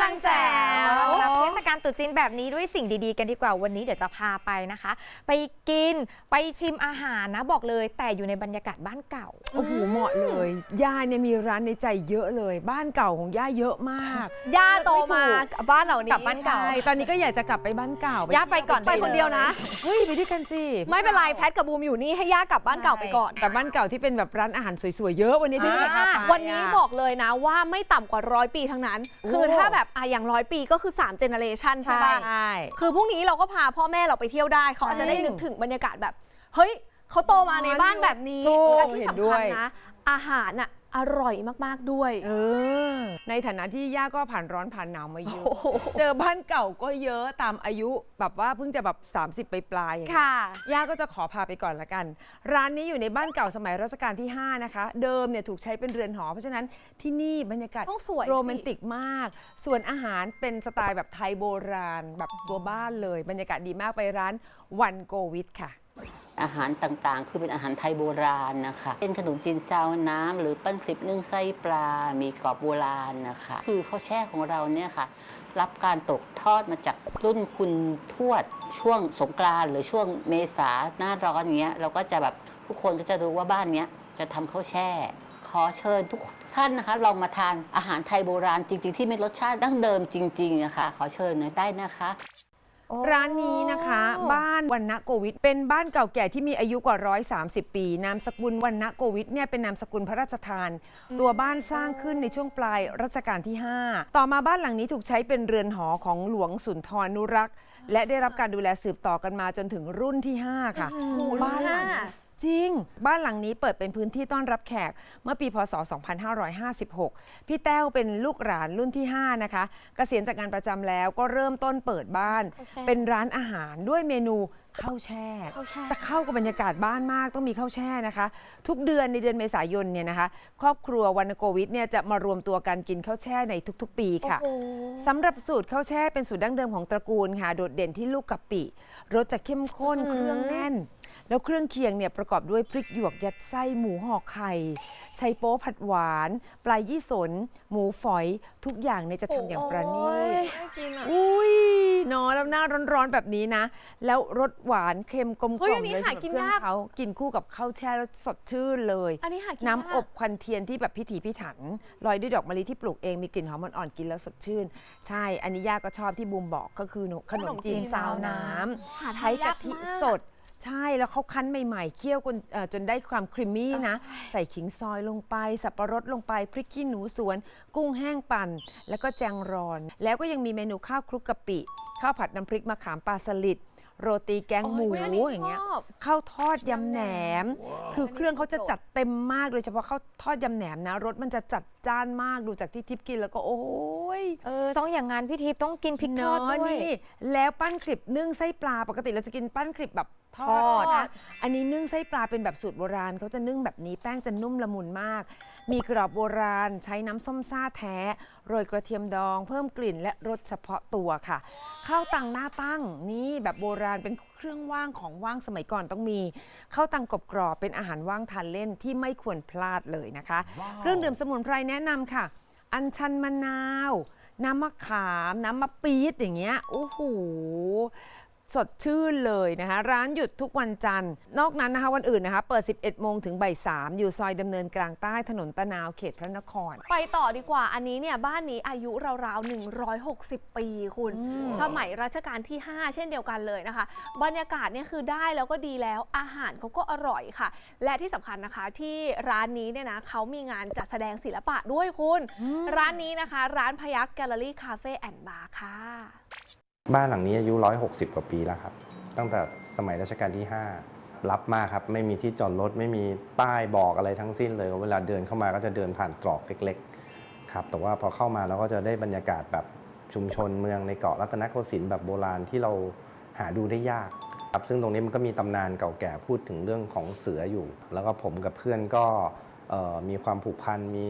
ญิง เทศกาลตรุษจีนแบบนี้ด้วยสิ่งดีๆ กันดีกว่าวันนี้เดี๋ยวจะพาไปนะคะ ไปกินไปชิมอาหารนะบอกเลย แต่อยู่ในบรรยากาศบ้านเก่า โอ้โหเหมาะเลยย่าเนี่ยมีร้านในใจเยอะเลย บ้านเก่าของย่าเยอะมากย่าโตมากับบ้านเหล่านี้กลับบ้านเก่า ใช่ตอนนี้ก็อยากจะกลับไปบ้านเก่าย่าไปก่อนไปคนเดียวนะ เฮ้ยไปด้วยกันสิไม่เป็นไรแพทกับบูมอยู่นี่ให้ย่ากลับบ้านเก่าไปก่อน แต่บ้านเก่าที่เป็นแบบร้านอาหารสวยๆเยอะวันนี้ที่นี่จะพาไปวันนี้บอกเลยนะว่าไม่ต่ำกว่าร้อยปีทั้งนั้นโอ้คือถ้าแบบอะอย่างร้อยปีก็คือ3เจเนเรชันใช่ป่ะใช่คือพรุ่งนี้เราก็พาพ่อแม่เราไปเที่ยวได้ เขาอาจจะได้นึกถึงบรรยากาศแบบ เฮ้ยเขาโตมาในบ้านแบบนี้ถูกและที่เห็นสำด้คัวญยนะ อาหารอะ อร่อยมากๆด้วย เออ ในฐานะที่ย่าก็ผ่านร้อนผ่านหนาวมาเยอะโอ้โหเจอบ้านเก่าก็เยอะตามอายุแบบว่าเพิ่งจะแบบ 30 ไปปลายๆอย่างเงี้ยค่ะ ย่าก็จะขอพาไปก่อนละกัน ร้านนี้อยู่ในบ้านเก่าสมัยรัชกาลที่ 5 นะคะ เดิมเนี่ยถูกใช้เป็นเรือนหอ เพราะฉะนั้นที่นี่บรรยากาศต้องสวยสิ โรแมนติกมาก ส่วนอาหารเป็นสไตล์แบบไทยโบราณ แบบตัวบ้านเลย บรรยากาศดีมากไปร้านวันโกวิทค่ะ อาหารต่างๆ คือเป็นอาหารไทยโบราณนะคะเป็นขนมจีนซาวน้ำหรือปั้นคลิปนึ่งไส้ปลา มีกรอบโบราณนะคะ คือข้าวแช่ของเราเนี่ยค่ะ รับการตกทอดมาจากรุ่นคุณทวด ช่วงสงกรานต์หรือช่วงเมษาหน้าร้อนอย่างเงี้ยเราก็จะแบบทุกคนก็จะรู้ว่าบ้านเนี้ยจะทำข้าวแช่ ขอเชิญทุกท่านนะคะลองมาทานอาหารไทยโบราณจริง ๆ ที่มีรสชาติดั้งเดิมจริงๆนะคะขอเชิญน่อยได้นะคะ ร้านนี้นะคะ บ้านวันณโกวิทเป็นบ้านเก่าแก่ที่มีอายุกว่า 130 ปี นามสกุลวันณโกวิทเนี่ยเป็นนามสกุลพระราชทาน ตัวบ้านสร้างขึ้นในช่วงปลายรัชกาลที่ 5 ต่อมาบ้านหลังนี้ถูกใช้เป็นเรือนหอของหลวงสุนทรนุรักษ์ และได้รับการดูแลสืบต่อกันมาจนถึงรุ่นที่ 5 ค่ะบ้านหลังนี้ จริง บ้านหลังนี้เปิดเป็นพื้นที่ต้อนรับแขก เมื่อปีพศ 2556 พี่แต้วเป็นลูกหลานรุ่นที่ 5 นะคะเกษียณจากงานประจำแล้วก็เริ่มต้นเปิดบ้าน ข้าวแช่เป็นร้านอาหารด้วยเมนูข้าวแช่ ข้าวแช่ จะเข้ากับบรรยากาศบ้านมากต้องมีข้าวแช่นะคะ ทุกเดือนในเดือนเมษายนเนี่ยนะคะ ครอบครัววรรณโกวิทเนี่ยจะมารวมตัวกันกินข้าวแช่ในทุกๆ ปีค่ะ โอ้โห สำหรับสูตรข้าวแช่เป็นสูตรดั้งเดิมของตระกูลค่ะ โดดเด่นที่ลูกกะปิ รสจะเข้มข้นเครื่องแน่น แล้วเครื่องเคียงเนี่ยประกอบด้วยพริกหยวกยัดไส้หมูห่อไข่ไชัยโป๊ผัดหวาน ปลายี่สน หมูฝอยทุกอย่างเนี่ยจะทำอย่างประณีตน่ากินอะอุ้ยเนาะแล้วหน้าร้อนๆแบบนี้นะ แล้วรสหวานเค็มกลมกเฮ้ยล่ออัมนนี้เลยหาสำหรับกินเครื่องยากเขากินคู่กับข้าวแช่แล้วสดชื่นเลยอันนี้หากินน้ำยากอบควันเทียนที่แบบพิถีพิถันลอยด้วยดอกมะลิที่ปลูกเองมีกลิ่นหอมอ่อนๆกินแล้วสดชื่น ใช่ อันนี้ย่าก็ชอบที่บูมบอกก็คือขนมจีนซาวน้ำหาทานใช้กะยากทิมากสด ใช่แล้วเขาคั้นใหม่ๆ เคี่ยวจนเอ่อจนได้ความครีมมี่นะ ใส่ขิงซอยลงไป สับปะรดลงไป พริกขี้หนูสวน กุ้งแห้งปั่น แล้วก็แจงรอน แล้วก็ยังมีเมนูข้าวคลุกกะปิ ข้าวผัดน้ำพริกมะขามปลาสลิด โรตีแกงหมูโอ้ยอันนี้อย่างเงี้ยชอบ ข้าวทอดยำแหนม คือเครื่องเขาจะจัดเต็มมากโดยเฉพาะข้าวทอดยำแหนมนะรสมันจะจัดจ้านมากดูจากที่ทิพย์กินแล้วก็โอ้ย เออ ต้องอย่างงานพี่ทิพย์ต้องกินพริกทอดเนาะด้วยนี่แล้วปั้นคลิปนึ่งไส้ปลาปกติเราจะกินปั้นคลิปแบบทอทอดดนะอันนี้นึ่งไส้ปลาเป็นแบบสูตรโบราณเขาจะนึ่งแบบนี้แป้งจะนุ่มละมุนมาก มีกรอบโบราณใช้น้ำส้มซ่าแท้ โรยกระเทียมดอง เพิ่มกลิ่นและรสเฉพาะตัวค่ะ ข้าวตังหน้าตั้งนี่แบบโบราณเป็นเครื่องว่างของว่างสมัยก่อนต้องมีข้าวตังกรอบกรอบเป็นอาหารว่างทานเล่นที่ไม่ควรพลาดเลยนะคะ เครื่องดื่มสมุนไพรแนะนำค่ะ อัญชันมะนาว น้ำมะขาม น้ำมะปี๊ดอย่างเงี้ยโอ้โห สดชื่นเลยนะคะ ร้านหยุดทุกวันจันทร์ นอกนั้นนะคะวันอื่นนะคะ เปิด 11 โมงถึงบ่าย3อยู่ซอยดำเนินกลางใต้ถนนตะนาวเขตพระนคร ไปต่อดีกว่าอันนี้เนี่ยบ้านนี้อายุราวๆ 160 ปีคุณ สมัยรัชกาลที่ 5 เช่นเดียวกันเลยนะคะ บรรยากาศเนี่ยคือได้แล้วก็ดีแล้วอาหารเขาก็อร่อยค่ะ และที่สำคัญนะคะที่ร้านนี้เนี่ยนะเขามีงานจัดแสดงศิลปะด้วยคุณ ร้านนี้นะคะ ร้านพยักแกลเลอรี่คาเฟ่แอนด์บาร์ค่ะ บ้านหลังนี้อายุ 160 กว่าปีแล้วครับ ตั้งแต่สมัยรัชกาลที่ 5 รับมากครับ ไม่มีที่จอดรถ ไม่มีป้ายบอกอะไรทั้งสิ้นเลย เวลาเดินเข้ามาก็จะเดินผ่านตรอกเล็กๆ ครับ แต่ว่าพอเข้ามาเราก็จะได้บรรยากาศแบบชุมชนเมืองในเกาะรัตนโกสินทร์แบบโบราณที่เราหาดูได้ยาก ครับ ซึ่งตรงนี้มันก็มีตำนานเก่าแก่พูดถึงเรื่องของเสืออยู่ แล้วก็ผมกับเพื่อนก็มีความผูกพัน มี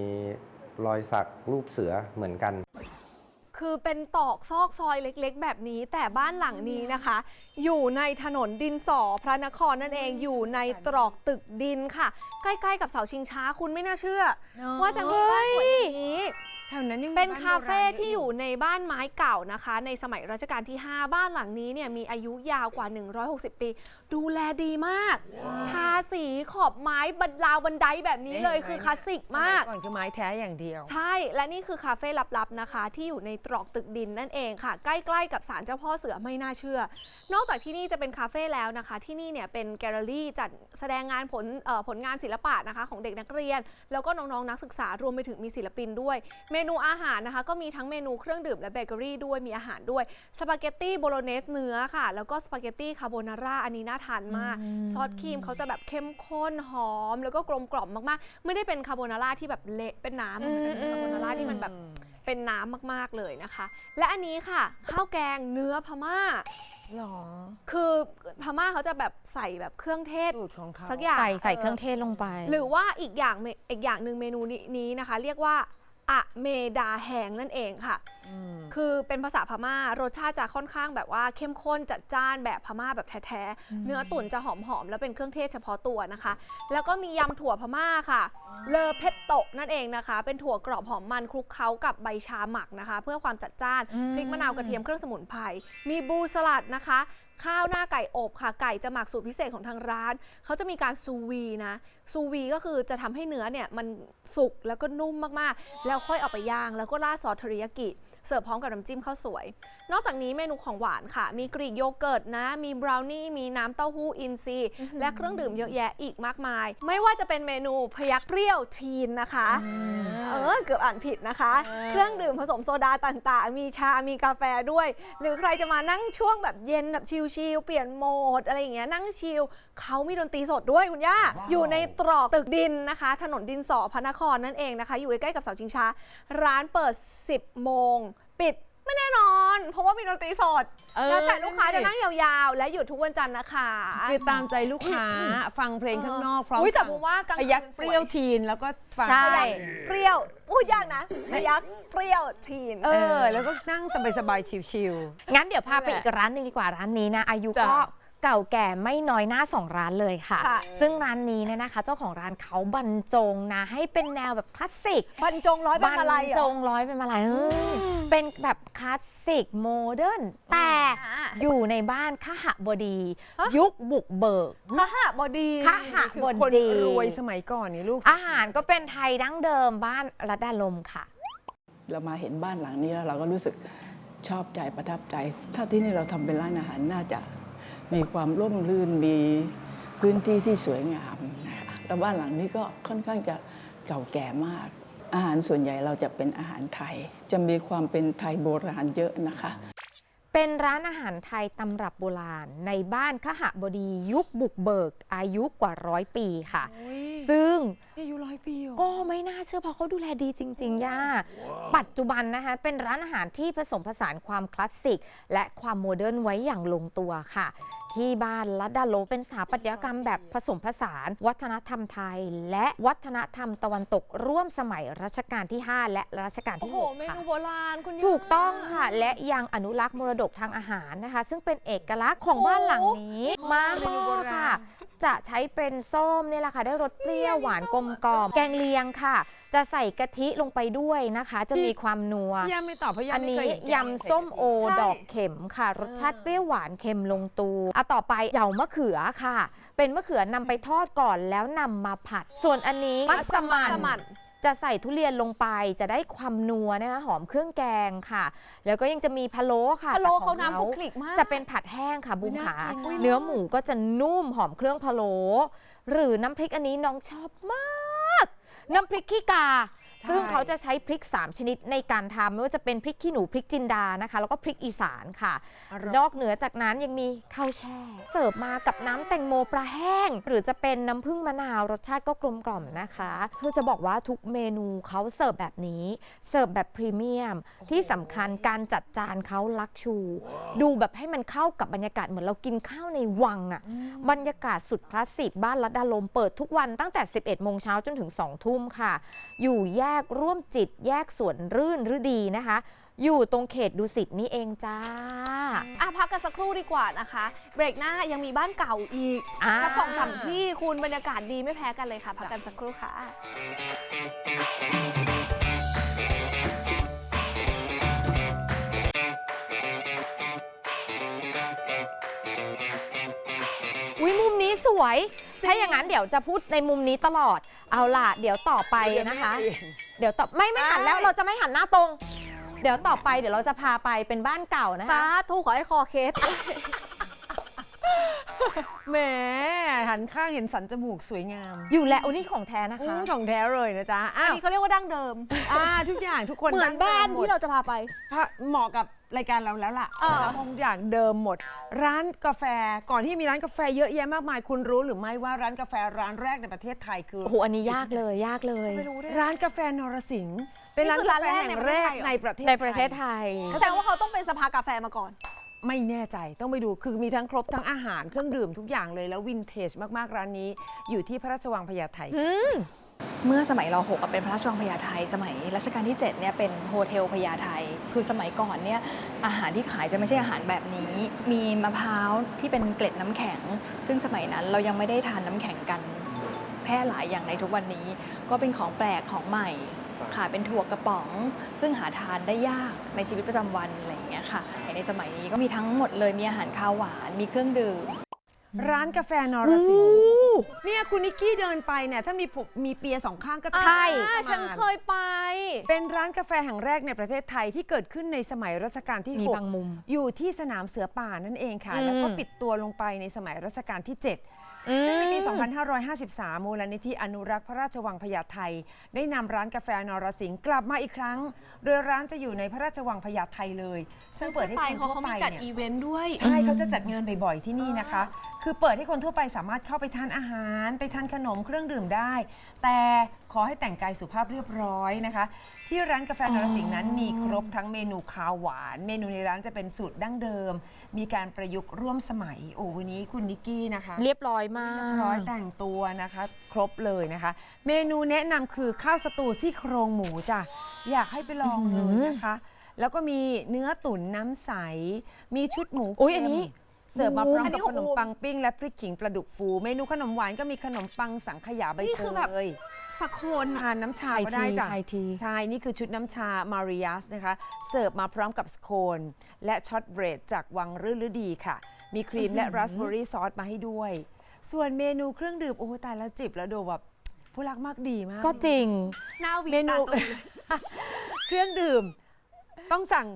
รอยสักรูปเสือเหมือนกัน คือเป็นตอกซอกซอยเล็กๆ แบบนี้แต่บ้านหลังนี้นะคะ อยู่ในถนนดินสอพระนครนั่นเองอยู่ในตรอกตึกดินค่ะ ใกล้ๆ กับเสาชิงช้าคุณไม่น่าเชื่อ ว่าจะมีบ้านสวยอย่างนี้แถวนั้นยังมีเป็นบ้คาเฟ่โบรณที่อยู่ในบ้านไม้เก่านะคะ ในสมัยรัชกาลที่ 5 บ้านหลังนี้เนี่ยมีอายุยาวกว่า 160 ปี ดูแลดีมาก ทาสีขอบไม้บันราวบันไดแบบนี้เลยคือคลาสสิกมากสยก่อนคือไม้แท้อย่างเดียว ใช่ และนี่คือคาเฟ่ลับๆนะคะ ที่อยู่ในตรอกตึกดินนั่นเองค่ะ ใกล้ๆกับศาลเจ้าพ่อเสือไม่น่าเชื่อ นอกจากที่นี่จะเป็นคาเฟ่แล้วนะคะ ที่นี่เนี่ยเป็นแกลเลอรี่จัดแสดงงานผลเอ่อผลงานศิลปะนะคะของเด็กนักเรียน แล้วก็น้องๆนักศึกษารวมไปถึงมีศิลปินด้วย เมนูอาหารนะคะก็มีทั้งเมนูเครื่องดื่มและเบเกอรี่ด้วยมีอาหารด้วยสปาเกตตี้โบโลเนสเนื้อค่ะแล้วก็สปาเกตตี้คาโบนาร่าอันนี้น่าทานมาก ซอสครีมเขาจะแบบเข้มข้นหอม แล้วก็กลมกล่อมมากๆ ไม่ได้เป็นคาโบนาร่าที่แบบเละเป็นน้ำอะมันจะเป็นคาโบนาร่าที่มันแบบเป็นน้ำมากๆเลยนะคะ และอันนี้ค่ะ ข้าวแกงเนื้อพม่าหรอ คือพม่าเขาจะแบบใส่แบบเครื่องเทศสูตรของเขาสักอย่างใส่ใส่เครื่องเทศลงไป หรือว่าอีกอย่างเมอีกอย่างหนึ่งเมนูนี้นี้นะคะ เรียกว่า อะเมดาแหงนั่นเองค่ะมคือเป็นภาษาพม่ารสชาติจะค่อนข้างแบบว่าเข้มข้นจัดจ้านแบบพม่าแบบแท้ๆ เนื้อตุ๋นจะหอมๆ แล้วเป็นเครื่องเทศเฉพาะตัวนะคะ แล้วก็มียำถั่วพม่าค่ะ เลอเพชโตะนั่นเองนะคะ เป็นถั่วกรอบหอมมันคลุกเคล้ากับใบชาหมักนะคะ เพื่อความจัดจ้านอืมพริกมะนาวกระเทียมเครื่องสมุนไพร มีบลูสลัดนะคะ ข้าวหน้าไก่อบค่ะ ไก่จะหมักสูตรพิเศษของทางร้าน เขาจะมีการซูวีนะ ซูวีก็คือจะทำให้เนื้อเนี่ยมันสุกแล้วก็นุ่มมากๆ แล้วค่อยเอาไปย่าง แล้วก็ราดซอสเทริยากิ เสิร์ฟพร้อมกับน้ำจิ้มข้าวสวย นอกจากนี้เมนูของหวานค่ะ มีกรีกโยเกิร์ตนะ มีบราวนี่ มีน้ำเต้าหู้อินทรีย์และเครื่องดื่มเยอะแยะอีกมากมาย ไม่ว่าจะเป็นเมนูพยักเปรี้ยวทีนนะคะ เออเกือบอ่านผิดนะคะ เครื่องดื่มผสมโซดาต่างๆ มีชา มีกาแฟด้วย หรือใครจะมานั่งช่วงแบบเย็นแบบชิลๆเปลี่ยนโหมดอะไรอย่างเงี้ยนั่งชิลเขามีดนตรีสดด้วยคุณย่า อยู่ในตรอกตึกดินนะคะ ถนนดินสอพระนครนั่นเองนะคะ อยู่ใกล้ๆกับเสาชิงช้า ร้านเปิด 10 โมง ปิด ไม่แน่นอน เพราะว่ามีดนตรีสด เออ แล้วแต่ลูกค้าจะนั่งยาวๆ และหยุดทุกวันจันทร์นะคะ คือตามใจลูกค้าฟังเพลงข้างนอกพร้อมอุ๊ยแต่ฟังผมว่ากลางพคืนยักสเปรี้ยวทีนแล้วก็ฟังใช่ พยักเปรี้ยวพูดยากนะพยักเปรี้ยวทีน เออ แล้วก็นั่งสบายๆชิว งั้นเดี๋ยวพาไปนั่นแหละอีกร้านหนึงดีกว่าร้านนี้นะ อายุจ้ะก็ เก่าแก่ไม่น้อยหน้าสองร้านเลยค่ะ ค่ะ ซึ่งร้านนี้เนี่ยนะคะ เจ้าของร้านเขาบรรจงนะให้เป็นแนวแบบคลาสสิก บรรจงร้อยเป็นอะไรบรรจงร้อยเป็นมาลายเออเป็นแบบคลาสสิกโมเดิร์นแต่อ่า อยู่ในบ้านขหบดี ฮะ ยุคบุกเบิกขหบดีขๆหคือบคนดีรวยสมัยก่อนนี่ลูก อาหารก็เป็นไทยดั้งเดิมบ้านรัดดาลมค่ะ เรามาเห็นบ้านหลังนี้แล้วเราก็รู้สึกชอบใจประทับใจ ถ้าที่นี่เราทำเป็นร้านอาหารน่าจะ มีความร่มรื่นมีพื้นที่ที่สวยงามนะคะแล้วบ้านหลังนี้ก็ค่อนข้างจะเก่าแก่มาก อาหารส่วนใหญ่เราจะเป็นอาหารไทย จะมีความเป็นไทยโบราณเยอะนะคะ เป็นร้านอาหารไทยตำรับโบราณ ในบ้านขหบดียุคบุกเบิกอายุกว่าร้อยปีค่ะ ซึ่ง อายุร้อยปีเหรอ ก็ไม่น่าเชื่อเพราะเขาดูแลดีจริง ๆ ย่า ปัจจุบันนะคะเป็นร้านอาหารที่ผสมผสานความคลาสสิก และความโมเดิร์นไว้อย่างลงตัวค่ะ ที่บ้านลัดดาโลเป็นสถาปัตยกรรมแบบผสมผสาน วัฒนธรรมไทย และวัฒนธรรมตะวันตกร่วมสมัยรัชกาลที่ 5 และรัชกาลโอ้ที่ โห 6 เมค่ะ นูโบราณคุณย่า ถูกต้องค่ะ และยังอนุรักษ์มรดกทางอาหารนะคะ ซึ่งเป็นเอกลักษณ์ของบ้านหลังนี้ มากเมนูโบราณค่ะ จะใช้เป็นส้มเนี่ยแหละค่ะ ได้รสเปรี้ยวหวานกลมกล่อมแกงเลียงค่ะ จะใส่กะทิลงไปด้วยนะคะ จะมีความนัว ย่าไม่ตอบเพราะย่าอันไม่นี้เคยเห็นแกงยำส้มโอใช่ ดอกเข็มค่ะ รสชาติเปรี้ยวหวานเค็มลงตัวอะต่อไปเหยามะเขือค่ะ เป็นมะเขือนำไปทอดก่อนแล้วนำมาผัด ส่วนอันนี้มัสมั่น สมั่น จะใส่ทุเรียนลงไปจะได้ความนัวนะคะหอมเครื่องแกงค่ะ แล้วก็ยังจะมีพะโล้ค่ะพะโล้แต่ขเขาองน้ำคลุกคลิกมากจะเป็นผัดแห้งค่ะบุมน่าขากินเนื้อหมูก็จะนุ่มหอมเครื่องพะโล้ หรือน้ำพริกอันนี้น้องชอบมาก น้ำพริกขี้กา ซึ่งเขาจะใช้พริก 3 ชนิดในการทำไม่ว่าจะเป็นพริกขี้หนูพริกจินดานะคะ แล้วก็พริกอีสานค่ะอร่อยนอกเหนือจากนั้นยังมีข้าวแช่ เสิร์ฟมากับน้ำแตงโมปลาแห้ง หรือจะเป็นน้ำผึ้งมะนาวรสชาติก็กลมกล่อมนะคะคือจะบอกว่าทุกเมนูเขาเสิร์ฟแบบนี้ เสิร์ฟแบบพรีเมียม ที่สำคัญการจัดจานเขาลักชู ดูแบบให้มันเข้ากับบรรยากาศเหมือนเรากินข้าวในวังอะ่ะบรรยากาศสุดคลาสสิกบ้านลัดดาลมเปิดทุกวันตั้งแต่ 11โมงเช้าจนถึง2ทุ่มค่ะ อยู่แยกกร่วมจิตแยกส่วนรื่นฤดีนะคะ อยู่ตรงเขตดุสิตนี่เองจ้า อะพักกันสักครู่ดีกว่านะคะ เบรกหน้ายังมีบ้านเก่าอีกอสักสองสามที่คุณบรรยากาศดีไม่แพ้กันเลยค่ะ พักกันสักครู่ค่ะ อุ้ยมุมนี้สวย ถ้าอย่างนั้นเดี๋ยวจะพูดในมุมนี้ตลอด เอาล่ะ เดี๋ยวต่อไปนะคะ เดี๋ยวต่อไม่ไม่หันแล้วเราจะไม่หันหน้าตรง เดี๋ยวต่อไปเดี๋ยวเราจะพาไปเป็นบ้านเก่านะสาคะธุขอให้คอเคส แหมหันข้างเห็นสันจมูกสวยงามอยู่แล้วอันนี้ของแท้นะอืคะมของแท้เลยนะจ๊ะอ้าอันวนี้เขาเรียกว่าดั้งเดิม อ่าทุกอย่างทุกคนเหมือนบ้านดั้งดิมหมดที่เราจะพาไปพระเหมาะกับรายการเราแล้วล่ะเออนะคะทุกอย่างเดิมหมด ร้านกาแฟก่อนที่มีร้านกาแฟเยอะแยะมากมาย คุณรู้หรือไม่ว่าร้านกาแฟร้านแรกในประเทศไทยคือ โอ้โห อันนี้ยากเลย ยากเลย ไม่รู้ด้วย ร้านกาแฟนรสิงห์เป็นร้านนี่คือกาแฟร้านแรกแห่งในแรกประเทศไทยเหรอในประเทศในประเทศไทย แสดงว่าเขาต้องเป็นสภากาแฟมาก่อน ไม่แน่ใจต้องไปดูคือมีทั้งครบทั้งอาหารเครื่องดื่มทุกอย่างเลยแล้ววินเทจมากๆร้านนี้ อยู่ที่พระราชวังพญาไทเมื่อสมัยร6อะเป็นพระราชวังพญาไทสมัยรัชกาลที่7เนี่ยเป็นโฮเทลพญาไทคือสมัยก่อนเนี่ยอาหารที่ขายจะไม่ใช่อาหารแบบนี้ มีมะพร้าวที่เป็นเกล็ดน้ำแข็ง ซึ่งสมัยนั้นเรายังไม่ได้ทานน้ำแข็งกัน แพร่หลายอย่างในทุกวันนี้ ก็เป็นของแปลกของใหม่ ขายเป็นถั่วกระป๋อง ซึ่งหาทานได้ยากในชีวิตประจำวันอะไรอย่างเงี้ยค่ะในสมัยนี้ก็มีทั้งหมดเลยมีอาหารคาวหวานมีเครื่องดื่ม ร้านกาแฟนรสิงห์เนี่ยคุณนิกกี้เดินไปเนี่ยถ้ามีผมมีเปียสองข้างก็จะใช่ อ่าฉันเคยไป เป็นร้านกาแฟแห่งแรกในประเทศไทยที่เกิดขึ้นในสมัยรัชกาลที่มีหกบางมุม อยู่ที่สนามเสือป่านั่นเองค่ะ อืม แล้วก็ปิดตัวลงไปในสมัยรัชกาลที่ 7ซึ่งในปี 2553 มูลนิธิอนุรักษ์พระราชวังพญาไทได้นำร้านกาแฟนรสิงห์กลับมาอีกครั้ง โดยร้านจะอยู่ในพระราชวังพญาไทเลย ซึ่งเปิดให้ไปคนเขาทั่วเขาไปมีจัดเนี่ยอีเวนต์ด้วย ใช่เขาจะจัดงานบ่อยๆที่นี่นะคะ คือเปิดให้คนทั่วไปสามารถเข้าไปทานอาหาร ไปทานขนมเครื่องดื่มได้ แต่ขอให้แต่งกายสุภาพเรียบร้อยนะคะ ที่ร้านกาแฟนรสิงห์นั้นมีครบทั้งเมนูคาวหวาน เมนูในร้านจะเป็นสูตรดั้งเดิม มีการประยุกต์ร่วมสมัยโอ้วันนี้คุณนิกกี้นะคะ เรียบร้อยมาเรียบร้อยกแต่งตัวนะคะ ครบเลยนะคะ เมนูแนะนำคือข้าวสตูซี่โครงหมูจ้ะอยากให้ไปลองเลยนะคะ แล้วก็มีเนื้อตุ๋นน้ำใส มีชุดหมูอุ๊ยเค็มอันนี้ เสิร์ฟมาพร้อมอันนี้กับของขนมอูมปังปิ้ง และพริกขิงปลาดุกฟู เมนูขนมหวานก็มีขนมปังสังขยาใบนี่เตคือแบบ ย สักคนอะ ทานน้ำชาไฮก็ทีได้จ้ะไฮที ใช่ นี่คือชุดน้ำชามาริยัสนะคะ เสิร์ฟมาพร้อมกับสโคน และช็อตเบรดจากวังรื่นฤดีค่ะ มีครีมและราสเบอร์รี่ซอสมาให้ด้วย ส่วนเมนูเครื่องดื่มโอ้โหตายแล้วจิบแล้วดูแบบผู้รักมากดีมากก็จริง หน้าวีเมนู ตาตุยเครื่องดื่ม ต้องสั่ง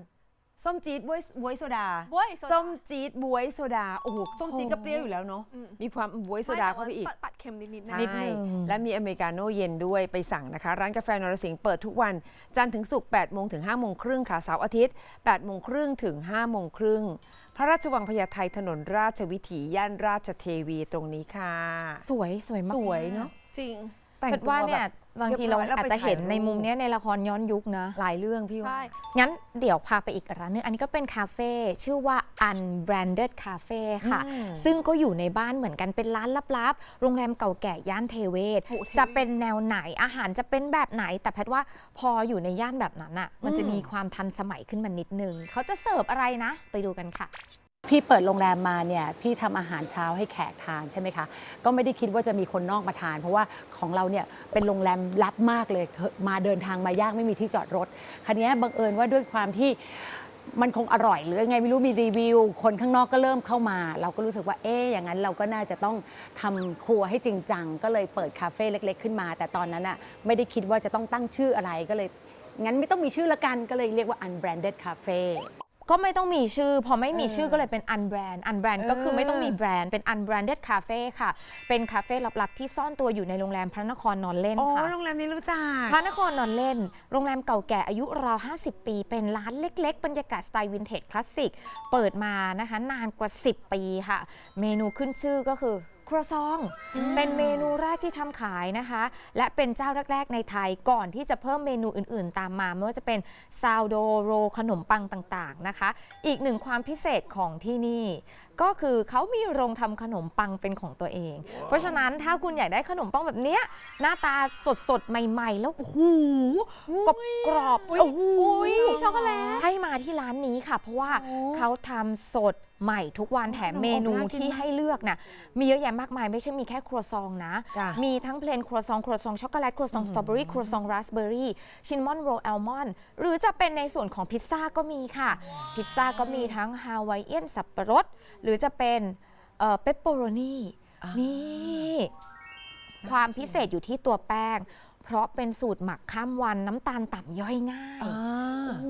ส้มจี๊ดบวยบวยโซดาบ๊วยโซดา ส้มจี๊ดบวยโซดา โอ้โห ส้มจี๊ดก็เปรี้ยวอยู่แล้วเนาะ อืม มีความบวยโซดาเข้าไปอีก ม่แต่ว่ตัดเค็มนิดๆนะ ใช่ นิดนึง และมีอเมริกาโน่เย็นด้วยไปสั่งนะคะ ร้านกาแฟนรสิงห์เปิดทุกวัน จันทร์ถึงศุกร์8โมงถึง5โมงครึ่งค่ะเสาร์อาทิตย์8โมงครึ่งถึง5โมงครึ่งพระราชวังพญาไทถนนราชวิถีย่านราชเทวีตรงนี้ค่ะ สวยสวยมากสวยเนอะจริง แต่งคิดตัวว่าเนี่ยแบบ บางทีเราเรียบร้อยแล้วอาจจะเห็นไปถ่ายรูป ในมุมเนี้ยในละครย้อนยุคนะ หลายเรื่องพี่ว่า ใช่ งั้นเดี๋ยวพาไปอีกร้านนึง อันนี้ก็เป็นคาเฟ่ชื่อว่า Unbranded Cafe ค่ะ อืมซึ่งก็อยู่ในบ้านเหมือนกันเป็นร้านลับๆ โรงแรมเก่าแก่ย่านเทเวศ โอ้เทเวศ จะเป็นแนวไหนอาหารจะเป็นแบบไหน แต่แพทย์ว่าพออยู่ในย่านแบบนั้นอะ มันจะมีความทันสมัยขึ้นมานิดนึง เขาจะเสิร์ฟอะไรนะ ไปดูกันค่ะ พี่เปิดโรงแรมมาเนี่ยพี่ทำอาหารเช้าให้แขกทานใช่ไหมคะ ก็ไม่ได้คิดว่าจะมีคนนอกมาทาน เพราะว่าของเราเนี่ยเป็นโรงแรมลับมากเลยมาเดินทางมายากไม่มีที่จอดรถคันนี้บังเอิญว่าด้วยความที่มันคงอร่อยหรือไงไม่รู้มีรีวิว คนข้างนอกก็เริ่มเข้ามา เราก็รู้สึกว่าเอ๊อย่างนั้นเราก็น่าจะต้องทำครัวให้จริงจังก็เลยเปิดคาเฟ่เล็ก ๆ ขึ้นมา แต่ตอนนั้นอะไม่ได้คิดว่าจะต้องตั้งชื่ออะไรก็เลยงั้นไม่ต้องมีชื่อละกันก็เลยเรียกว่า unbranded cafe ก็ไม่ต้องมีชื่อ พอไม่มีชื่อก็เลยเป็น unbrand unbrand ก็คือไม่ต้องมีแบรนด์เป็น unbranded cafe ค่ะ เป็นคาเฟ่ลับๆที่ซ่อนตัวอยู่ในโรงแรมพระนครนอนเล่นอ๋อค่ะ โรงแรมนี้รู้จัก พระนครนอนเล่น โรงแรมเก่าแก่อายุราว 50 ปี เป็นร้านเล็ก ๆ บรรยากาศสไตล์วินเทจคลาสสิก เปิดมานะคะ นานกว่า 10 ปีค่ะ เมนูขึ้นชื่อก็คือ ครัวซอง เป็นเมนูแรกที่ทำขายนะคะ และเป็นเจ้าแรก ๆ ในไทยก่อนที่จะเพิ่มเมนูอื่น ๆ ตามมาไม่ว่าจะเป็นซาวโดโรขนมปังต่าง ๆ นะคะ อีกหนึ่งความพิเศษของที่นี่ ก็คือเขามีโรงทำขนมปังเป็นของตัวเอง เพราะฉะนั้นถ้าคุณอยากได้ขนมปังแบบเนี้ยหน้าตาสดๆใหม่ ๆ แล้วโอ้โหกรอบกรอบๆอุ๊ยโอ้โหอุ๊ยช็อกโกแลตให้มาที่ร้านนี้ค่ะ เพราะว่าโอ้เขาทำสดใหม่ทุกวันแถมเมนูน่ากินที่มากให้เลือกน่ะมีเยอะแยะมากมายไม่ใช่มีแค่ครัวซองนะจ้ะมีทั้งเพลนครัวซองครัวซองช็อกโกแลตครัวซองสตรอเบอรี่ครัวซองราสเบอรี่ชินมอนโรลแอลมอนด์หรือจะเป็นในส่วนของพิซซ่าก็มีค่ะ พิซซ่าก็มีทั้งฮาวายเอียนสับปะรดหรือจะเป็นเปปเปอโรนีอ่านี่ความพิเศษอยู่ที่ตัวแป้ง เพราะเป็นสูตรหมักข้ามวันน้ำตาลต่ำย่อยง่ายอ่าโอ้โห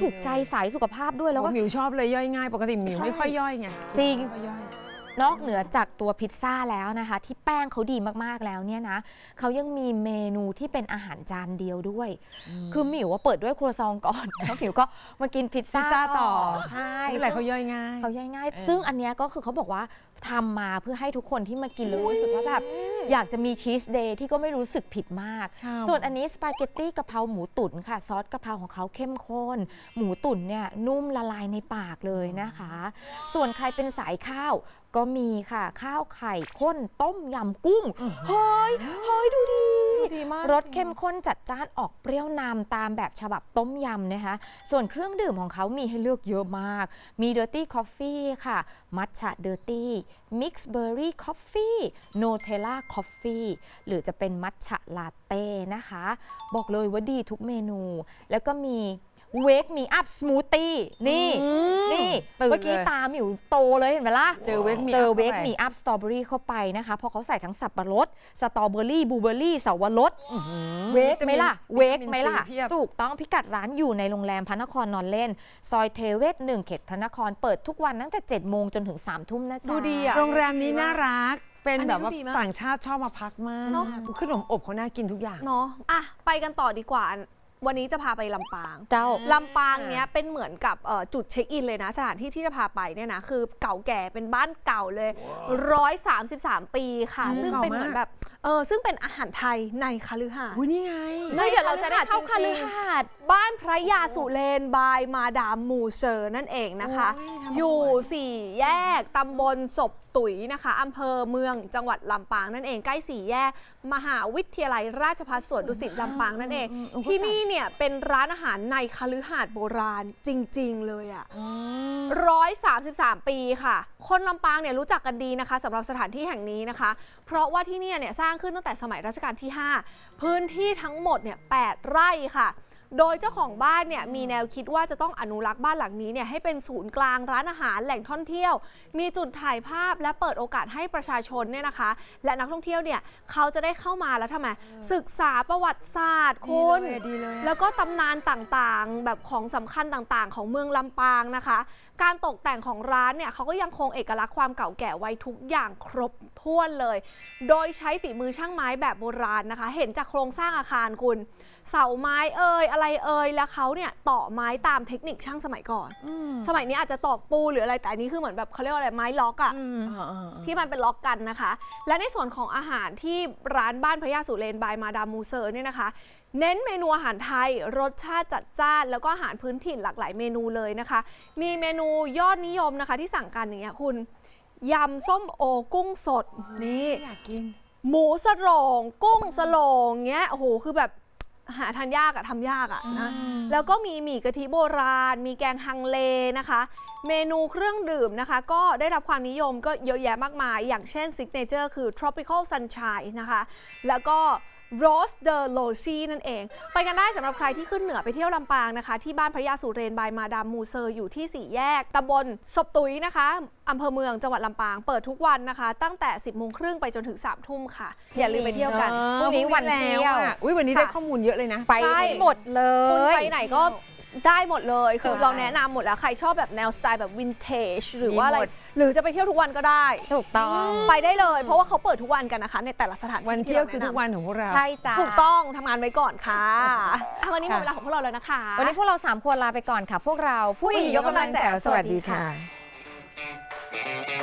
ถูกใจสายสุขภาพด้วยแล้วก็โอ้หมิวชอบเลยย่อยง่าย ปกติหมิวใช่ไม่ค่อยย่อยไงจริงไม่ค่อยย่อย นอกเหนือจากตัวพิซซ่าแล้วนะคะ ที่แป้งเขาดีมากๆแล้วเนี่ยนะเขายังมีเมนูที่เป็นอาหารจานเดียวด้วย คือหมิวว่าเปิดด้วยครัวซองก่อน แล้วหมิวก็มากินพิซซ่าพิซซ่าต่อ ใช่นี่แหละเขาย่อยง่าย เขาย่อยง่ายเออซึ่งอันเนี้ยก็คือเขาบอกว่าทำมาเพื่อให้ทุกคนที่มากินแล้วรู้สึกว่าแบบอยากจะมีชีสเดย์ที่ก็ไม่รู้สึกผิดมากใช่ส่วนอันนี้สปาเกตตี้กะเพราหมูตุ๋นค่ะ ซอสกะเพราของเขาเข้มข้น หมูตุ๋นเนี่ยนุ่มละลายในปากเลยนะคะ ส่วนใครเป็นสายข้าวก็มีค่ะข้าวไข่ข้นต้มยำกุ้ง เฮ้ยเฮ้ยดูดีดีมากรสเข้มข้นจัดจ้านออกเปรี้ยวนำตามแบบฉบับต้มยำนะคะ ส่วนเครื่องดื่มของเขามีให้เลือกเยอะมาก มี Dirty Coffee ค่ะ มัทฉะ Dirty Mix Berry Coffee Nutella Coffee หรือจะเป็นมัทฉะลาเต้นะคะ บอกเลยว่าดีทุกเมนู แล้วก็มี Wake Me Up Smoothie นี่อืมนี่ ตื่นเมื่อกี้เลยตาหมิวโตเลยเห็นไหมล่ะ เจอ Wake Me เจอ Up เวกเข้าไป มีอัพสตรอเบอรี่เข้าไปนะคะเพราะเขาใส่ทั้งสับปะรด สตรอเบอรี่บลูเบอรี่สาวรส เวกไหมล่ะ เวกไหมล่ะ วิตามินซีเพียบ ถูกต้องพิกัดร้านอยู่ในโรงแรมพระนครนอนเล่น ซอยเทเวศหนึ่งเขตพระนครเปิดทุกวันตั้งแต่7โมงจนถึง3ทุ่มนะจ๊ะ ดูดีอะ โรงแรมนี้น่ารัก เป็นอันนี้แบบว่าดูดีมากต่างชาติชอบมาพักมากเนอะ ขนมอบเขาน่ากินทุกอย่าง เนาะอะ ไปกันต่อดีกว่า วันนี้จะพาไปลำปาง เจ้า ลำปางเนี้ยเป็นเหมือนกับเอ่อจุดเช็คอินเลยนะ สถานที่ที่จะพาไปเนี่ยนะคือเก่าแก่เป็นบ้านเก่าเลย 133 ปีค่ะโอ้ซึ่งเก่าเป็นเหมือนมากแบบเออซึ่งเป็นอาหารไทยในคฤหาสน์อุ้ยนี่ไง แล้วเดี๋ยวเราจะได้เข้าคฤหาสน์ บ้านพระยาสุเรนบายมาดามมูเซอร์นั่นเองนะคะ โอ้ยทำสวย อยู่สี่แยกตำบลศพตุ๋ยนะคะอำเภอเมืองจังหวัดลำปางนั่นเองใกล้สี่แยก มหาวิทยาลัยราชภัฏสวนดุสิตลำปางนั่นเอง ที่นี่เนี่ยเป็นร้านอาหารในคฤหาสน์โบราณจริง ๆ เลยอะร้อยสามสิบสามปีค่ะ คนลำปางเนี่ยรู้จักกันดีนะคะสำหรับสถานที่แห่งนี้นะคะ เพราะว่าที่เนี่ยเนี่ยสร้างขึ้นตั้งแต่สมัยรัชกาลที่ 5 พื้นที่ทั้งหมดเนี่ยแไร่ค่ะโดยเจ้าของบ้านเนี่ยมีแนวคิดว่าจะต้องอนุรักษ์บ้านหลังนี้เนี่ยให้เป็นศูนย์กลางร้านอาหารแหล่งท่องเที่ยว มีจุดถ่ายภาพและเปิดโอกาสให้ประชาชนเนี่ยนะคะ และนักท่องเที่ยวเนี่ยเขาจะได้เข้ามาแล้วทำไมศึกษาประวัติศาสตร์คุณดีเลยอะแล้วก็ตำนานต่างๆ แบบของสำคัญต่างๆ ของเมืองลำปางนะคะ การตกแต่งของร้านเนี่ยเขาก็ยังคงเอกลักษณ์ความเก่าแก่ไว้ทุกอย่างครบถ้วนเลย โดยใช้ฝีมือช่างไม้แบบโบราณนะคะ เห็นจากโครงสร้างอาคารคุณ เสาไม้เอ่ยอะไรเอ่ยแล้วเขาเนี่ยต่อไม้ตามเทคนิคช่างสมัยก่อน สมัยนี้อาจจะตอกปูหรืออะไรแต่อันนี้คือเหมือนแบบเขาเรียกว่าอะไรไม้ล็อกอะที่มันเป็นล็อกกันนะคะ และในส่วนของอาหารที่ร้านบ้านพระยาสุเรนบายมาดามมูเซอร์เนี่ยนะคะเน้นเมนูอาหารไทยรสชาติจัดจ้าน แล้วก็อาหารพื้นถิ่นหลากหลายเมนูเลยนะคะ มีเมนูยอดนิยมนะคะ ที่สั่งกันอย่างเงี้ยคุณยำส้มโอกุ้งสดนี่อยากกิน หมูสโรงกุ้งสโรงเงี้ยโอ้โหคือแบบหาทานยากอะทำยากอะนะแล้วก็มีหมี่กะทิโบราณ มีแกงฮังเลนะคะ เมนูเครื่องดื่มนะคะ ก็ได้รับความนิยมก็เยอะแยะมากมาย อย่างเช่นซิกเนเจอร์คือ tropical sunshine นะคะ แล้วก็ Rose de l o c i นั่นเอง ไปกันได้สำหรับใครที่ขึ้นเหนือไปเที่ยวลำปางนะคะ ที่บ้านพระยาสุเรนบายมาดามมูเซอร์อยู่ที่สี่แยกตำบลศพตุยนะคะอำเภอเมืองจังหวัดลำปางเปิดทุกวันนะคะ ตั้งแต่ 10โมงครึ่งไปจนถึง3ทุ่มค่ะ อย่าลืมไปเที่ยวกันพรุ่งนี้วันเที่ยวอะอุ้ยวันนี้ได้ค่ะข้อมูลเยอะเลยนะ ไปใช่ให้หมดเลคุณยไปไหนก็ ได้หมดเลย คือใช่เราแนะนำหมดแล้ว ใครชอบแบบแนวสไตล์แบบวินเทจหรือว่าอะไร มีหมด หรือจะไปเที่ยวทุกวันก็ได้ ถูกต้อง ไปได้เลย เพราะว่าเขาเปิดทุกวันกันนะคะ ในแต่ละสถานที่วันเที่ยวราคือแะำทุกวันของพวกเรา ใช่จ้าถูกต้องทำงานไว้ก่อนค่ะอะ วันนี้หมดเวลาของพวกเราแล้วนะคะ วันนี้พวกเรา 3 คนลาไปก่อนค่ะ พวกเรา ผู้หญิงยกกำลังแจ๋วสวัสดีค่ะสวัสดีค่ะ